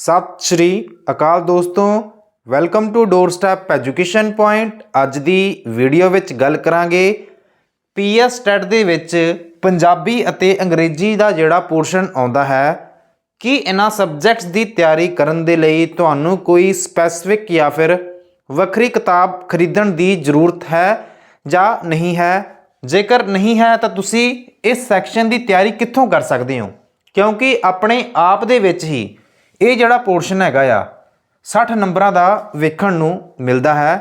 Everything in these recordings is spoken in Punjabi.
ਸਤਿ ਸ਼੍ਰੀ ਅਕਾਲ ਦੋਸਤੋ, welcome to door step education point. ਅੱਜ ਦੀ ਵੀਡੀਓ ਵਿੱਚ ਗੱਲ ਕਰਾਂਗੇ ਪੀਐਸ ਟੈਟ ਦੇ ਵਿੱਚ ਪੰਜਾਬੀ ਅਤੇ ਅੰਗਰੇਜ਼ੀ ਦਾ ਜਿਹੜਾ ਪੋਰਸ਼ਨ ਆਉਂਦਾ ਹੈ, ਕੀ ਇਹਨਾਂ ਸਬਜੈਕਟਸ ਦੀ ਤਿਆਰੀ ਕਰਨ ਦੇ ਲਈ ਤੁਹਾਨੂੰ ਕੋਈ ਸਪੈਸਿਫਿਕ ਜਾਂ ਫਿਰ ਵੱਖਰੀ ਕਿਤਾਬ ਖਰੀਦਣ ਦੀ ਜ਼ਰੂਰਤ ਹੈ ਜਾਂ ਨਹੀਂ ਹੈ? ਜੇਕਰ ਨਹੀਂ ਹੈ, ਤਾਂ ਤੁਸੀਂ ਇਸ ਸੈਕਸ਼ਨ ਦੀ ਤਿਆਰੀ ਕਿੱਥੋਂ ਕਰ ਸਕਦੇ ਹੋ? ਕਿਉਂਕਿ ਆਪਣੇ ਆਪ ਦੇ ਵਿੱਚ ਹੀ ਇਹ ਜਿਹੜਾ ਪੋਰਸ਼ਨ ਹੈਗਾ ਆ 60 ਨੰਬਰਾਂ ਦਾ ਵੇਖਣ ਨੂੰ ਮਿਲਦਾ ਹੈ।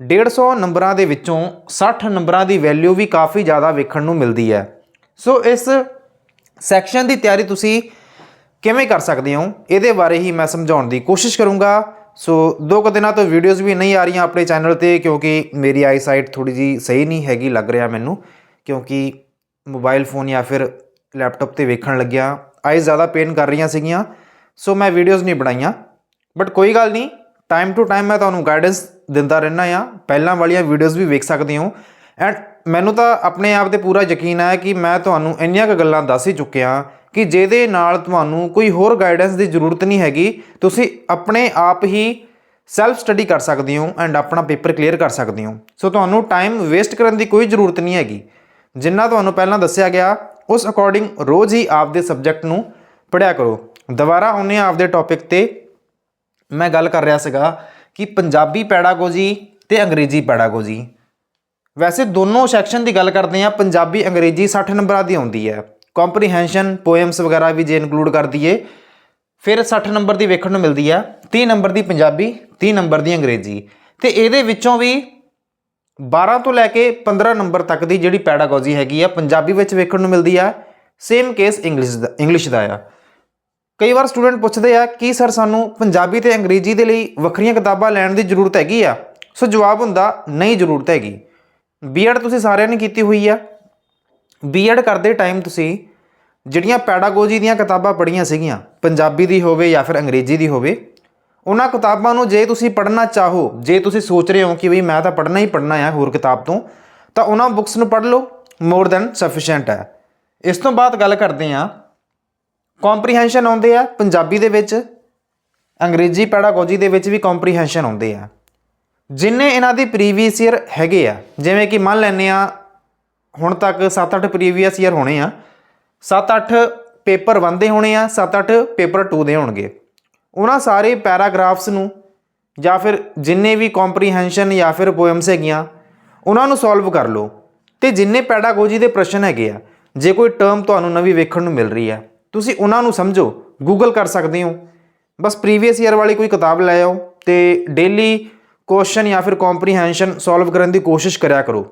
150 ਨੰਬਰਾਂ ਦੇ ਵਿੱਚੋਂ 60 ਨੰਬਰਾਂ ਦੀ ਵੈਲਿਊ ਵੀ ਕਾਫੀ ਜ਼ਿਆਦਾ ਵੇਖਣ ਨੂੰ ਮਿਲਦੀ ਹੈ। ਸੋ ਇਸ ਸੈਕਸ਼ਨ ਦੀ ਤਿਆਰੀ ਤੁਸੀਂ ਕਿਵੇਂ ਕਰ ਸਕਦੇ ਹੋ? ਇਹਦੇ ਬਾਰੇ ਹੀ ਮੈਂ ਸਮਝਾਉਣ ਦੀ ਕੋਸ਼ਿਸ਼ ਕਰੂੰਗਾ। ਸੋ ਦੋ ਕੁ ਦਿਨਾਂ ਤੋਂ ਵੀਡੀਓਜ਼ ਵੀ ਨਹੀਂ ਆ ਰਹੀਆਂ ਆਪਣੇ ਚੈਨਲ ਤੇ, ਕਿਉਂਕਿ ਮੇਰੀ ਆਈ ਸਾਈਟ ਥੋੜੀ ਜੀ ਸਹੀ ਨਹੀਂ ਹੈਗੀ ਲੱਗ ਰਿਹਾ ਮੈਨੂੰ, ਕਿਉਂਕਿ ਮੋਬਾਈਲ ਫੋਨ ਜਾਂ ਫਿਰ ਲੈਪਟਾਪ ਤੇ ਵੇਖਣ ਲੱਗਿਆ ਆਈ ਜ਼ਿਆਦਾ ਪੇਨ ਕਰ ਰਹੀਆਂ ਸੀਗੀਆਂ। ਸੋ ਮੈਂ ਵੀਡੀਓਜ਼ ਨਹੀਂ ਬਣਾਈਆਂ। ਬਟ ਕੋਈ ਗੱਲ ਨਹੀਂ ਟਾਈਮ ਟੂ ਟਾਈਮ ਮੈਂ ਤੁਹਾਨੂੰ ਗਾਈਡੈਂਸ ਦਿੰਦਾ ਰਹਿਣਾ ਆ। ਪਹਿਲਾਂ ਵਾਲੀਆਂ ਵੀਡੀਓਜ਼ ਵੀ ਵੇਖ ਸਕਦੇ ਹੋ। ਐਂਡ ਮੈਨੂੰ ਤਾਂ ਆਪਣੇ ਆਪ ਤੇ ਪੂਰਾ ਯਕੀਨ ਹੈ ਕਿ ਮੈਂ ਤੁਹਾਨੂੰ ਇੰਨੀਆਂ ਕੁ ਗੱਲਾਂ ਦੱਸ ਹੀ ਚੁੱਕਿਆ ਕਿ ਜਿਹਦੇ ਨਾਲ ਤੁਹਾਨੂੰ ਕੋਈ ਹੋਰ ਗਾਈਡੈਂਸ ਦੀ ਜ਼ਰੂਰਤ ਨਹੀਂ ਹੈਗੀ। ਤੁਸੀਂ ਆਪਣੇ ਆਪ ਹੀ ਸੈਲਫ ਸਟੱਡੀ ਕਰ ਸਕਦੇ ਹੋ ਐਂਡ ਆਪਣਾ ਪੇਪਰ ਕਲੀਅਰ ਕਰ ਸਕਦੇ ਹੋ। ਸੋ ਤੁਹਾਨੂੰ ਟਾਈਮ ਵੇਸਟ ਕਰਨ ਦੀ ਕੋਈ ਜ਼ਰੂਰਤ ਨਹੀਂ ਹੈਗੀ। ਜਿੰਨਾ ਤੁਹਾਨੂੰ ਪਹਿਲਾਂ ਦੱਸਿਆ ਗਿਆ, ਉਸ ਅਕੋਰਡਿੰਗ ਰੋਜ਼ ਹੀ ਆਪਦੇ ਸਬਜੈਕਟ ਨੂੰ ਪੜਿਆ ਕਰੋ। ਦੁਬਾਰਾ ਆਉਂਦੇ ਹਾਂ ਆਪਦੇ ਟੌਪਿਕ ਤੇ ਮੈਂ ਗੱਲ ਕਰ ਰਿਹਾ ਸੀਗਾ ਕਿ ਪੰਜਾਬੀ ਪੈਡਾਗੋਜੀ ਤੇ ਅੰਗਰੇਜ਼ੀ ਪੈਡਾਗੋਜੀ ਵੈਸੇ ਦੋਨੋਂ ਸੈਕਸ਼ਨ ਦੀ ਗੱਲ ਕਰਦੇ ਆ ਪੰਜਾਬੀ ਅੰਗਰੇਜ਼ੀ 60 ਨੰਬਰਾਂ ਦੀ ਆਉਂਦੀ ਹੈ। ਕੰਪਰੀਹੈਂਸ਼ਨ ਪੋਇਮਸ ਵਗੈਰਾ ਵੀ ਜੇ ਇਨਕਲੂਡ ਕਰ ਦਈਏ, ਫਿਰ 60 ਨੰਬਰ ਦੀ ਵੇਖਣ ਨੂੰ ਮਿਲਦੀ ਆ 30 ਨੰਬਰ ਦੀ ਪੰਜਾਬੀ 30 ਨੰਬਰ ਦੀ ਅੰਗਰੇਜ਼ੀ। ਤੇ ਇਹਦੇ ਵਿੱਚੋਂ ਵੀ 12 ਤੋਂ ਲੈ ਕੇ 15 ਨੰਬਰ ਤੱਕ ਦੀ ਜਿਹੜੀ ਪੈਡਾਗੋਜੀ ਹੈਗੀ ਆ, ਪੰਜਾਬੀ ਵਿੱਚ ਵੇਖਣ ਨੂੰ ਮਿਲਦੀ ਆ। ਸੇਮ ਕੇਸ ਇੰਗਲਿਸ਼ ਦਾ ਇੰਗਲਿਸ਼ ਦਾ ਆ। ਕਈ ਵਾਰ ਸਟੂਡੈਂਟ ਪੁੱਛਦੇ ਆ, ਕਿ ਸਰ ਸਾਨੂੰ ਪੰਜਾਬੀ ਤੇ ਅੰਗਰੇਜ਼ੀ ਦੇ ਲਈ ਵੱਖਰੀਆਂ ਕਿਤਾਬਾਂ ਲੈਣ ਦੀ ਜ਼ਰੂਰਤ ਹੈਗੀ ਆ? ਸੋ ਜਵਾਬ ਹੁੰਦਾ, ਨਹੀਂ ਜ਼ਰੂਰਤ ਹੈਗੀ। ਬੀਐਡ ਤੁਸੀਂ ਸਾਰਿਆਂ ਨੇ ਕੀਤੀ ਹੋਈ ਆ। ਬੀਐਡ ਕਰਦੇ ਟਾਈਮ ਤੁਸੀਂ ਜਿਹੜੀਆਂ ਪੈਡਾਗੋਜੀ ਦੀਆਂ ਕਿਤਾਬਾਂ ਪੜ੍ਹੀਆਂ ਸੀਗੀਆਂ, ਪੰਜਾਬੀ ਦੀ ਹੋਵੇ ਜਾਂ ਫਿਰ ਅੰਗਰੇਜ਼ੀ ਦੀ ਹੋਵੇ, ਉਹਨਾਂ ਕਿਤਾਬਾਂ ਨੂੰ ਜੇ ਤੁਸੀਂ ਪੜ੍ਹਨਾ ਚਾਹੋ, ਜੇ ਤੁਸੀਂ ਸੋਚ ਰਹੇ ਹੋ ਕਿ ਵੀ ਮੈਂ ਤਾਂ ਪੜ੍ਹਨਾ ਹੀ ਪੜ੍ਹਨਾ ਹੈ ਹੋਰ ਕਿਤਾਬ ਤੋਂ, ਤਾਂ ਉਹਨਾਂ ਬੁੱਕਸ ਨੂੰ ਪੜ੍ਹ ਲਓ ਮੋਰ ਦੈਨ ਸਫੀਸ਼ੀਐਂਟ ਹੈ। ਇਸ ਤੋਂ ਬਾਅਦ ਗੱਲ ਕਰਦੇ ਹਾਂ ਕੰਪਰੀਹੈਂਸ਼ਨ ਆਉਂਦੇ ਆ, ਪੰਜਾਬੀ ਦੇ ਵਿੱਚ, ਅੰਗਰੇਜ਼ੀ ਪੈਡਾਗੋਜੀ ਦੇ ਵਿੱਚ ਵੀ ਕੰਪਰੀਹੈਂਸ਼ਨ ਆਉਂਦੇ ਆ। ਜਿੰਨੇ ਇਹਨਾਂ ਦੀ ਪ੍ਰੀਵੀਅਸ ਈਅਰ ਹੈਗੇ ਆ, ਜਿਵੇਂ ਕਿ ਮੰਨ ਲੈਂਦੇ ਆ ਹੁਣ ਤੱਕ 7-8 ਪ੍ਰੀਵੀਅਸ ਈਅਰ ਹੋਣੇ ਆ 7-8 ਪੇਪਰ 1 ਦੇ ਹੋਣੇ ਆ 7-8 ਪੇਪਰ 2 ਦੇ ਹੋਣਗੇ। ਉਹਨਾਂ ਸਾਰੇ ਪੈਰਾਗ੍ਰਾਫਸ ਨੂੰ, ਜਾਂ ਫਿਰ ਜਿੰਨੇ ਵੀ ਕੰਪਰੀਹੈਂਸ਼ਨ ਜਾਂ ਫਿਰ ਪੋਇਮਸ ਹੈਗੀਆਂ, ਉਹਨਾਂ ਨੂੰ ਸੋਲਵ ਕਰ ਲਓ। ਤੇ ਜਿੰਨੇ ਪੈਡਾਗੋਜੀ ਦੇ ਪ੍ਰਸ਼ਨ ਹੈਗੇ ਆ, ਜੇ ਕੋਈ ਟਰਮ ਤੁਹਾਨੂੰ ਨਵੀਂ ਵੇਖਣ ਨੂੰ ਮਿਲ ਰਹੀ ਹੈ ਤੁਸੀਂ ਉਹਨਾਂ ਨੂੰ ਸਮਝੋ ਗੂਗਲ ਕਰ ਸਕਦੇ ਹੋ। ਬਸ ਪ੍ਰੀਵੀਅਸ ਈਅਰ ਵਾਲੀ ਕੋਈ ਕਿਤਾਬ ਲੈ ਆਓ ਤੇ ਡੇਲੀ ਕੁਐਸਚਨ ਜਾਂ ਫਿਰ ਕੰਪਰੀਹੈਂਸ਼ਨ ਸੋਲਵ ਕਰਨ ਦੀ ਕੋਸ਼ਿਸ਼ ਕਰਿਆ ਕਰੋ।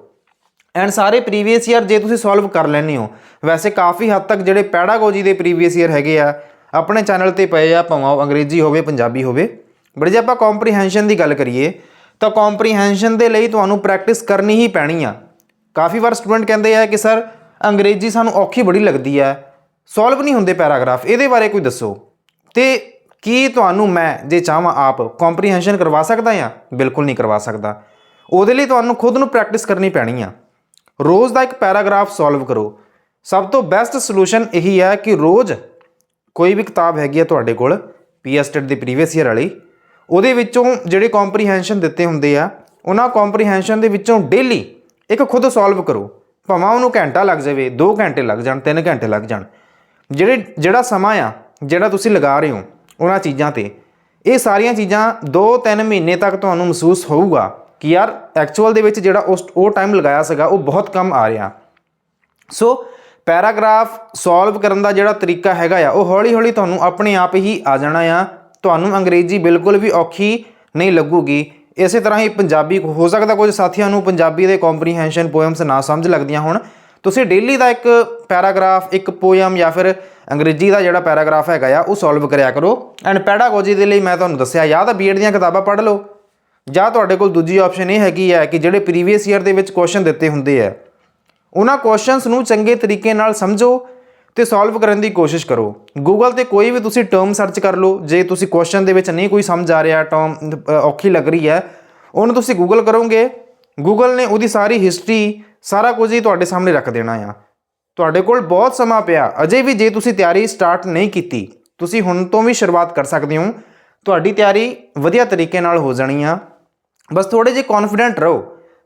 ਐਂਡ ਸਾਰੇ ਪ੍ਰੀਵੀਅਸ ਈਅਰ ਜੇ ਤੁਸੀਂ ਸੋਲਵ ਕਰ ਲੈਂਦੇ ਹੋ, ਵੈਸੇ ਕਾਫੀ ਹੱਦ ਤੱਕ ਜਿਹੜੇ ਪੈਡਾਗੋਜੀ ਦੇ ਪ੍ਰੀਵੀਅਸ ਈਅਰ ਹੈਗੇ ਆ, ਆਪਣੇ ਚੈਨਲ ਤੇ ਪਏ ਆ, ਭਾਵੇਂ ਉਹ ਅੰਗਰੇਜ਼ੀ ਹੋਵੇ, ਪੰਜਾਬੀ ਹੋਵੇ। ਬਟ ਜੇ ਆਪਾਂ ਕੰਪਰੀਹੈਂਸ਼ਨ ਦੀ ਗੱਲ ਕਰੀਏ, ਤਾਂ ਕੰਪਰੀਹੈਂਸ਼ਨ ਦੇ ਲਈ ਤੁਹਾਨੂੰ ਪ੍ਰੈਕਟਿਸ ਕਰਨੀ ਹੀ ਪੈਣੀ ਆ। ਕਾਫੀ ਵਾਰ ਸਟੂਡੈਂਟ ਕਹਿੰਦੇ ਆ ਕਿ ਸਰ ਅੰਗਰੇਜ਼ੀ ਸਾਨੂੰ ਔਖੀ ਬੜੀ ਲੱਗਦੀ ਹੈ ਸੋਲਵ ਨਹੀਂ ਹੁੰਦੇ ਪੈਰਾਗ੍ਰਾਫ, ਇਹਦੇ ਬਾਰੇ ਕੋਈ ਦੱਸੋ। ਤੇ ਕੀ ਤੁਹਾਨੂੰ ਮੈਂ, ਜੇ ਚਾਹਾਂ ਆਪ ਕੰਪਰੀਹੈਂਸ਼ਨ ਕਰਵਾ ਸਕਦਾ ਆ ਬਿਲਕੁਲ ਨਹੀਂ ਕਰਵਾ ਸਕਦਾ? ਉਹਦੇ ਲਈ ਤੁਹਾਨੂੰ ਖੁਦ ਨੂੰ ਪ੍ਰੈਕਟਿਸ ਕਰਨੀ ਪੈਣੀ ਆ। ਰੋਜ਼ ਦਾ ਇੱਕ ਪੈਰਾਗ੍ਰਾਫ ਸੋਲਵ ਕਰੋ। ਸਭ ਤੋਂ ਬੈਸਟ ਸੋਲੂਸ਼ਨ ਇਹੀ ਹੈ ਕਿ ਰੋਜ਼ ਕੋਈ ਵੀ ਕਿਤਾਬ ਹੈਗੀ ਆ ਤੁਹਾਡੇ ਕੋਲ ਪੀਐਸਟੈਟ ਦੀ ਪ੍ਰੀਵੀਅਸ ਈਅਰ ਵਾਲੀ, ਉਹਦੇ ਵਿੱਚੋਂ ਜਿਹੜੇ ਕੰਪਰੀਹੈਂਸ਼ਨ ਦਿੱਤੇ ਹੁੰਦੇ ਆ, ਉਹਨਾਂ ਕੰਪਰੀਹੈਂਸ਼ਨ ਦੇ ਵਿੱਚੋਂ ਡੇਲੀ ਇੱਕ ਖੁਦ ਸੋਲਵ ਕਰੋ। ਭਾਵੇਂ ਉਹਨੂੰ ਘੰਟਾ ਲੱਗ ਜਾਵੇ 2 ਘੰਟੇ ਲੱਗ ਜਾਣ 3 ਘੰਟੇ ਲੱਗ ਜਾਣ। ਜਿਹੜੇ, ਜਿਹੜਾ ਸਮਾਂ ਆ, ਜਿਹੜਾ ਤੁਸੀਂ ਲਗਾ ਰਹੇ ਹੋ, ਉਹਨਾਂ ਚੀਜ਼ਾਂ ਤੇ। ਇਹ ਸਾਰੀਆਂ ਚੀਜ਼ਾਂ 2-3 ਮਹੀਨੇ ਤੱਕ ਤੁਹਾਨੂੰ ਮਹਿਸੂਸ ਹੋਊਗਾ ਕਿ ਯਾਰ ਐਕਚੁਅਲ ਦੇ ਵਿੱਚ ਜਿਹੜਾ ਉਸ, ਉਹ ਟਾਈਮ ਲਗਾਇਆ ਸੀਗਾ, ਉਹ ਬਹੁਤ ਕਮ ਆ ਰਿਹਾ। ਸੋ ਪੈਰਾਗ੍ਰਾਫ ਸੋਲਵ ਕਰਨ ਦਾ ਜਿਹੜਾ ਤਰੀਕਾ ਹੈਗਾ ਆ, ਉਹ ਹੌਲੀ-ਹੌਲੀ ਤੁਹਾਨੂੰ ਆਪਣੇ ਆਪ ਹੀ ਆ ਜਾਣਾ ਆ। ਤੁਹਾਨੂੰ ਅੰਗਰੇਜ਼ੀ ਬਿਲਕੁਲ ਵੀ ਔਖੀ ਨਹੀਂ ਲੱਗੂਗੀ। ਇਸੇ ਤਰ੍ਹਾਂ ਹੀ ਪੰਜਾਬੀ, ਹੋ ਸਕਦਾ ਕੁਝ ਸਾਥੀਆਂ ਨੂੰ ਪੰਜਾਬੀ ਦੇ ਕੰਪਰੀਹੈਂਸ਼ਨ ਪੋਇਮਸ ਨਾ ਸਮਝ ਲੱਗਦੀਆਂ ਹੋਣ। ਤੁਸੀਂ ਡੇਲੀ ਦਾ ਇੱਕ ਪੈਰਾਗ੍ਰਾਫ, ਇੱਕ ਪੋਇਮ ਜਾਂ ਫਿਰ ਅੰਗਰੇਜ਼ੀ ਦਾ ਜਿਹੜਾ ਪੈਰਾਗ੍ਰਾਫ ਹੈਗਾ ਆ, ਉਹ ਸੋਲਵ ਕਰਿਆ ਕਰੋ। ਐਂਡ ਪੈਡਾਗੋਜੀ ਦੇ ਲਈ ਮੈਂ ਤੁਹਾਨੂੰ ਦੱਸਿਆ, ਜਾਂ ਤਾਂ ਬੀਐਡ ਦੀਆਂ ਕਿਤਾਬਾਂ ਪੜ੍ਹ ਲਓ, ਜਾਂ ਤੁਹਾਡੇ ਕੋਲ ਦੂਜੀ ਆਪਸ਼ਨ ਇਹ ਹੈਗੀ ਹੈ ਕਿ ਜਿਹੜੇ ਪ੍ਰੀਵੀਅਸ ਈਅਰ ਦੇ ਵਿੱਚ ਕੁਐਸਚਨ ਦਿੱਤੇ ਹੁੰਦੇ ਆ, ਉਹਨਾਂ ਕੁਐਸਚਨਸ ਨੂੰ ਚੰਗੇ ਤਰੀਕੇ ਨਾਲ ਸਮਝੋ ਤੇ ਸੋਲਵ ਕਰਨ ਦੀ ਕੋਸ਼ਿਸ਼ ਕਰੋ। ਗੂਗਲ ਤੇ ਕੋਈ ਵੀ ਤੁਸੀਂ ਟਰਮ ਸਰਚ ਕਰ ਲਓ, ਜੇ ਤੁਸੀਂ ਕੁਐਸਚਨ ਦੇ ਵਿੱਚ ਨਹੀਂ ਕੋਈ ਸਮਝ ਆ ਰਿਹਾ ਟਰਮ ਔਖੀ ਲੱਗ ਰਹੀ ਹੈ, ਉਹਨੂੰ ਤੁਸੀਂ ਗੂਗਲ ਕਰੋਗੇ। ਗੂਗਲ ਨੇ ਉਹਦੀ ਸਾਰੀ ਹਿਸਟਰੀ ਸਾਰਾ ਕੁਝ ਹੀ ਤੁਹਾਡੇ ਸਾਹਮਣੇ ਰੱਖ ਦੇਣਾ ਆ। ਤੁਹਾਡੇ ਕੋਲ ਬਹੁਤ ਸਮਾਂ ਪਿਆ। ਅਜੇ ਵੀ ਜੇ ਤੁਸੀਂ ਤਿਆਰੀ ਸਟਾਰਟ ਨਹੀਂ ਕੀਤੀ, ਤੁਸੀਂ ਹੁਣ ਤੋਂ ਵੀ ਸ਼ੁਰੂਆਤ ਕਰ ਸਕਦੇ ਹੋ। ਤੁਹਾਡੀ ਤਿਆਰੀ ਵਧੀਆ ਤਰੀਕੇ ਨਾਲ ਹੋ ਜਾਣੀ ਆ। ਬਸ ਥੋੜੇ ਜਿਹਾ ਕੌਨਫੀਡੈਂਟ ਰਹੋ।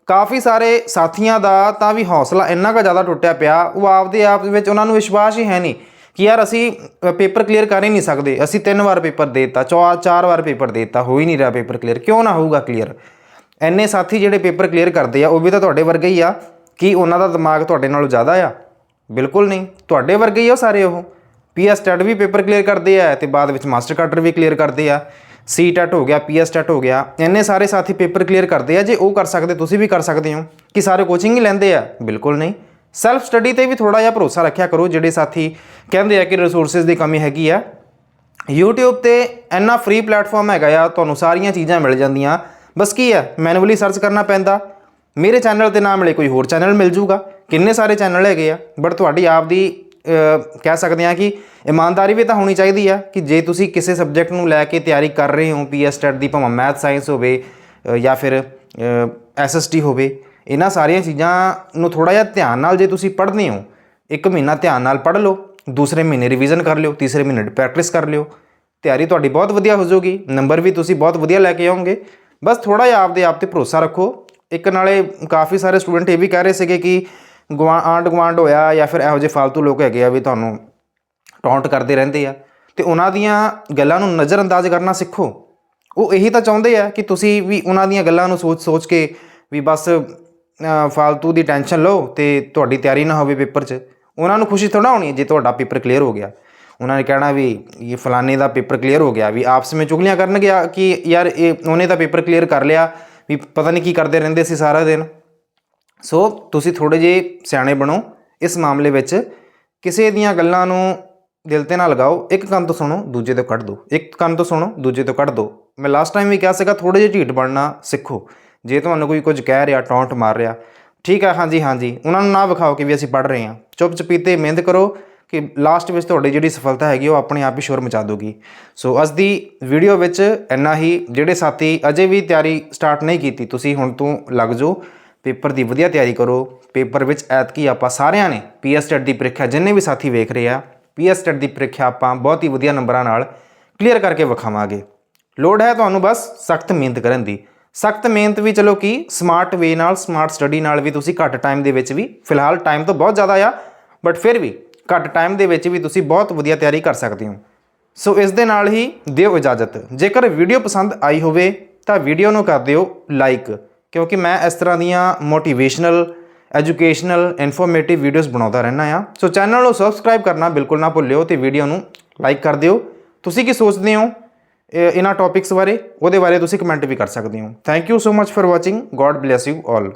ਕਾਫੀ ਸਾਰੇ ਸਾਥੀਆਂ ਦਾ ਤਾਂ ਵੀ ਹੌਸਲਾ ਇੰਨਾ ਕੁ ਜ਼ਿਆਦਾ ਟੁੱਟਿਆ ਪਿਆ, ਉਹ ਆਪਦੇ ਆਪ ਵਿੱਚ ਉਹਨਾਂ ਨੂੰ ਵਿਸ਼ਵਾਸ ਹੀ ਹੈ ਨਹੀਂ ਕਿ ਯਾਰ ਅਸੀਂ ਪੇਪਰ ਕਲੀਅਰ ਕਰ ਹੀ ਨਹੀਂ ਸਕਦੇ। ਅਸੀਂ ਤਿੰਨ ਵਾਰ ਪੇਪਰ ਦੇਤਾ, ਚੌ, ਚਾਰ ਵਾਰ ਪੇਪਰ ਦੇਤਾ, ਹੋ ਹੀ ਨਹੀਂ ਰਿਹਾ ਪੇਪਰ ਕਲੀਅਰ ਕਿਉਂ ਨਾ ਹੋਊਗਾ ਕਲੀਅਰ ਐਨੇ ਸਾਥੀ ਜਿਹੜੇ ਪੇਪਰ ਕਲੀਅਰ ਕਰਦੇ ਆ, ਉਹ ਵੀ ਤਾਂ ਤੁਹਾਡੇ ਵਰਗੇ ਹੀ ਆ। ਕੀ ਉਹਨਾਂ ਦਾ ਦਿਮਾਗ ਤੁਹਾਡੇ ਨਾਲੋਂ ਜ਼ਿਆਦਾ ਆ? ਬਿਲਕੁਲ ਨਹੀਂ। ਤੁਹਾਡੇ ਵਰਗੇ ਹੀ ਆ ਉਹ ਸਾਰੇ ਉਹ। ਪੀਐਸ ਟੈਟ ਵੀ ਪੇਪਰ ਕਲੀਅਰ ਕਰਦੇ ਆ ਤੇ ਬਾਅਦ ਵਿੱਚ ਮਾਸਟਰ ਕਾਟਰ ਵੀ ਕਲੀਅਰ ਕਰਦੇ ਆ। ਸੀ ਟੈਟ ਹੋ ਗਿਆ ਪੀਐਸ ਟੈਟ ਹੋ ਗਿਆ। ਇੰਨੇ ਸਾਰੇ ਸਾਥੀ ਪੇਪਰ ਕਲੀਅਰ ਕਰਦੇ ਆ, ਜੇ ਉਹ ਕਰ ਸਕਦੇ, ਤੁਸੀਂ ਵੀ ਕਰ ਸਕਦੇ ਹੋ। ਕਿ ਸਾਰੇ ਕੋਚਿੰਗ ਹੀ ਲੈਂਦੇ ਆ? ਬਿਲਕੁਲ ਨਹੀਂ। ਸੈਲਫ ਸਟੱਡੀ ਤੇ ਵੀ ਥੋੜਾ ਜਿਹਾ ਭਰੋਸਾ ਰੱਖਿਆ ਕਰੋ, ਜਿਹੜੇ ਸਾਥੀ ਕਹਿੰਦੇ ਆ ਕਿ ਰਿਸੋਰਸਸ ਦੀ ਕਮੀ ਹੈਗੀ ਆ। YouTube ਤੇ ਇੰਨਾ ਫ੍ਰੀ ਪਲੇਟਫਾਰਮ ਹੈਗਾ ਆ, ਤੁਹਾਨੂੰ ਸਾਰੀਆਂ ਚੀਜ਼ਾਂ ਮਿਲ ਜਾਂਦੀਆਂ। ਬਸ ਕੀ ਹੈ ਮੈਨੂਅਲੀ ਸਰਚ ਕਰਨਾ ਪੈਂਦਾ। ਮੇਰੇ ਚੈਨਲ ਤੇ ਨਾ ਮਿਲੇ ਕੋਈ ਹੋਰ ਚੈਨਲ ਮਿਲ ਜੂਗਾ। ਕਿੰਨੇ ਸਾਰੇ ਚੈਨਲ ਹੈਗੇ ਆ ਬਟ ਤੁਹਾਡੀ ਆਪ ਦੀ ਕਹਿ ਸਕਦੇ ਆ ਕਿ ਇਮਾਨਦਾਰੀ ਵੀ ਤਾਂ ਹੋਣੀ ਚਾਹੀਦੀ ਆ ਕਿ ਜੇ ਤੁਸੀਂ ਕਿਸੇ ਸਬਜੈਕਟ ਨੂੰ ਲੈ ਕੇ ਤਿਆਰੀ ਕਰ ਰਹੇ ਹੋ ਪੀਐਸ ਟੈਟ ਦੀ ਭਾਵੇਂ ਮੈਥ ਸਾਇੰਸ ਹੋਵੇ ਜਾਂ ਫਿਰ ਐਸਐਸਟੀ ਹੋਵੇ, ਇਹਨਾਂ ਸਾਰੀਆਂ ਚੀਜ਼ਾਂ ਨੂੰ ਥੋੜਾ ਜਿਹਾ ਧਿਆਨ ਨਾਲ ਜੇ ਤੁਸੀਂ ਪੜ੍ਹਦੇ ਹੋ, ਇੱਕ ਮਹੀਨਾ ਧਿਆਨ ਨਾਲ ਪੜ੍ਹ ਲਓ, ਦੂਸਰੇ ਮਹੀਨੇ ਰਿਵੀਜ਼ਨ ਕਰ ਲਿਓ, ਤੀਸਰੇ ਮਹੀਨੇ ਪ੍ਰੈਕਟਿਸ ਕਰ ਲਿਓ, ਤਿਆਰੀ ਤੁਹਾਡੀ ਬਹੁਤ ਵਧੀਆ ਹੋ ਜਾਊਗੀ ਨੰਬਰ ਵੀ ਤੁਸੀਂ ਬਹੁਤ ਵਧੀਆ ਲੈ ਕੇ ਆਓਗੇ। ਬਸ ਥੋੜਾ ਜਿਹਾ ਆਪਦੇ ਆਪ ਤੇ ਭਰੋਸਾ ਰੱਖੋ। ਇੱਕ ਨਾਲੇ ਕਾਫੀ ਸਾਰੇ ਸਟੂਡੈਂਟ ਇਹ ਵੀ ਕਹਿ ਰਹੇ ਸੀਗੇ ਕਿ ਆਂਡ ਗਵਾਂਡ ਹੋਇਆ ਜਾਂ ਫਿਰ ਇਹੋ ਜਿਹੇ ਫालतू ਲੋਕ ਹੈਗੇ ਆ ਵੀ ਤੁਹਾਨੂੰ ਟੌਂਟ ਕਰਦੇ ਰਹਿੰਦੇ ਆ। ਤੇ ਉਹਨਾਂ ਦੀਆਂ ਗੱਲਾਂ ਨੂੰ ਨਜ਼ਰਅੰਦਾਜ਼ ਕਰਨਾ ਸਿੱਖੋ। ਉਹ ਇਹੀ ਤਾਂ ਚਾਹੁੰਦੇ ਆ ਕਿ ਤੁਸੀਂ ਵੀ ਉਹਨਾਂ ਦੀਆਂ ਗੱਲਾਂ ਨੂੰ ਸੋਚ ਸੋਚ ਕੇ ਵੀ ਬਸ ਫालतू ਦੀ ਟੈਨਸ਼ਨ ਲਓ ਤੇ ਤੁਹਾਡੀ ਤਿਆਰੀ ਨਾ ਹੋਵੇ ਪੇਪਰ 'ਚ। ਉਹਨਾਂ ਨੂੰ ਖੁਸ਼ੀ ਥੋੜਾ ਹੋਣੀ ਜੇ ਤੁਹਾਡਾ ਪੇਪਰ ਕਲੀਅਰ ਹੋ ਗਿਆ। ਉਹਨਾਂ ਨੇ ਕਹਿਣਾ ਵੀ ਇਹ ਫਲਾਣੇ ਦਾ ਪੇਪਰ ਕਲੀਅਰ ਹੋ ਗਿਆ ਵੀ ਆਪਸ ਵਿੱਚ ਚੁਗਲੀਆਂ ਕਰਨਗੇ ਆ ਕਿ ਯਾਰ ਇਹ ਉਹਨੇ ਤਾਂ ਪੇਪਰ ਕਲੀਅਰ ਕਰ ਲਿਆ ਵੀ ਪਤਾ ਨਹੀਂ ਕੀ ਕਰਦੇ ਰਹਿੰਦੇ ਸੀ ਸਾਰਾ ਦਿਨ। ਸੋ ਤੁਸੀਂ ਥੋੜੇ ਜਿਹੇ ਸਿਆਣੇ ਬਣੋ ਇਸ ਮਾਮਲੇ ਵਿੱਚ। ਕਿਸੇ ਦੀਆਂ ਗੱਲਾਂ ਨੂੰ ਦਿਲ ਤੇ ਨਾ ਲਗਾਓ। ਇੱਕ ਕੰਨ ਤੋਂ ਸੁਣੋ, ਦੂਜੇ ਤੋਂ ਕੱਢ ਦਿਓ ਇੱਕ ਕੰਨ ਤੋਂ ਸੁਣੋ, ਦੂਜੇ ਤੋਂ ਕੱਢ ਦਿਓ ਮੈਂ ਲਾਸਟ ਟਾਈਮ ਵੀ ਕਿਹਾ ਸੀਗਾ ਥੋੜੇ ਜਿਹੇ ਢੀਠ ਬਣਨਾ ਸਿੱਖੋ। ਜੇ ਤੁਹਾਨੂੰ ਕੋਈ ਕੁਝ ਕਹਿ ਰਿਹਾ, ਟੌਂਟ ਮਾਰ ਰਿਹਾ। ਠੀਕ ਹੈ ਹਾਂਜੀ ਹਾਂਜੀ। ਉਹਨਾਂ ਨੂੰ ਨਾ ਵਿਖਾਓ ਕਿ ਵੀ ਅਸੀਂ ਪੜ ਰਹੇ ਹਾਂ। ਚੁੱਪ ਚਪੀਤੇ ਮਿਹਨਤ ਕਰੋ। ਕਿ ਲਾਸਟ ਵਿੱਚ ਤੁਹਾਡੀ ਜਿਹੜੀ ਸਫਲਤਾ ਹੈਗੀ ਉਹ ਆਪਣੇ ਆਪ ਹੀ ਸ਼ੋਰ ਮਚਾ ਦੋਗੀ ਸੋ ਅੱਜ ਦੀ ਵੀਡੀਓ ਵਿੱਚ ਇੰਨਾ ਹੀ, ਜਿਹੜੇ ਸਾਥੀ ਅਜੇ ਵੀ ਤਿਆਰੀ ਸਟਾਰਟ ਨਹੀਂ ਕੀਤੀ, ਤੁਸੀਂ ਹੁਣ ਤੋਂ ਲੱਗ ਜਾਓ, ਪੇਪਰ ਦੀ ਵਧੀਆ ਤਿਆਰੀ ਕਰੋ। ਪੇਪਰ ਵਿੱਚ ਐਤਕੀ ਆਪਾਂ ਸਾਰਿਆਂ ਨੇ ਪੀਐਸ ਟੈਟ ਦੀ ਪ੍ਰੀਖਿਆ, ਜਿੰਨੇ ਵੀ ਸਾਥੀ ਵੇਖ ਰਹੇ ਆ ਪੀਐਸ ਟੈਟ ਦੀ ਪ੍ਰੀਖਿਆ ਆਪਾਂ ਬਹੁਤ ਹੀ ਵਧੀਆ ਨੰਬਰਾਂ ਨਾਲ ਕਲੀਅਰ ਕਰਕੇ ਵਿਖਾਵਾਂਗੇ। ਲੋੜ ਹੈ ਤੁਹਾਨੂੰ ਬਸ ਸਖਤ ਮਿਹਨਤ ਕਰਨ ਦੀ। ਸਖਤ ਮਿਹਨਤ ਵੀ ਚਲੋ ਕੀ ਸਮਾਰਟ ਵੇ ਨਾਲ ਸਮਾਰਟ ਸਟੱਡੀ ਨਾਲ ਵੀ ਤੁਸੀਂ ਘੱਟ ਟਾਈਮ ਦੇ ਵਿੱਚ ਵੀ, ਫਿਲਹਾਲ ਟਾਈਮ ਤਾਂ ਬਹੁਤ ਜ਼ਿਆਦਾ ਆ ਬਟ ਫਿਰ ਵੀ ਘੱਟ ਟਾਈਮ ਦੇ ਵਿੱਚ ਵੀ ਤੁਸੀਂ ਬਹੁਤ ਵਧੀਆ ਤਿਆਰੀ ਕਰ ਸਕਦੇ ਹੋ। ਸੋ ਇਸ ਦੇ ਨਾਲ ਹੀ ਦਿਓ ਇਜਾਜ਼ਤ। ਜੇਕਰ ਵੀਡੀਓ ਪਸੰਦ ਆਈ ਹੋਵੇ, ਤਾਂ ਵੀਡੀਓ ਨੂੰ ਕਰ ਦਿਓ ਲਾਈਕ ਕਿਉਂਕਿ ਮੈਂ ਇਸ ਤਰ੍ਹਾਂ ਦੀਆਂ ਮੋਟੀਵੇਸ਼ਨਲ ਐਜੂਕੇਸ਼ਨਲ ਇਨਫੋਰਮੇਟਿਵ ਵੀਡੀਓਜ਼ ਬਣਾਉਂਦਾ ਰਹਿਣਾ ਆ ਸੋ ਚੈਨਲ ਨੂੰ ਸਬਸਕ੍ਰਾਈਬ ਕਰਨਾ ਬਿਲਕੁਲ ਨਾ ਭੁੱਲਿਓ ਤੇ ਵੀਡੀਓ ਨੂੰ ਲਾਈਕ ਕਰ ਦਿਓ। ਤੁਸੀਂ ਕੀ ਸੋਚਦੇ ਹੋ ਇਹਨਾਂ ਟੌਪਿਕਸ ਬਾਰੇ? ਉਹਦੇ ਬਾਰੇ ਤੁਸੀਂ ਕਮੈਂਟ ਵੀ ਕਰ ਸਕਦੇ ਹੋ। Thank you so much for watching god bless you all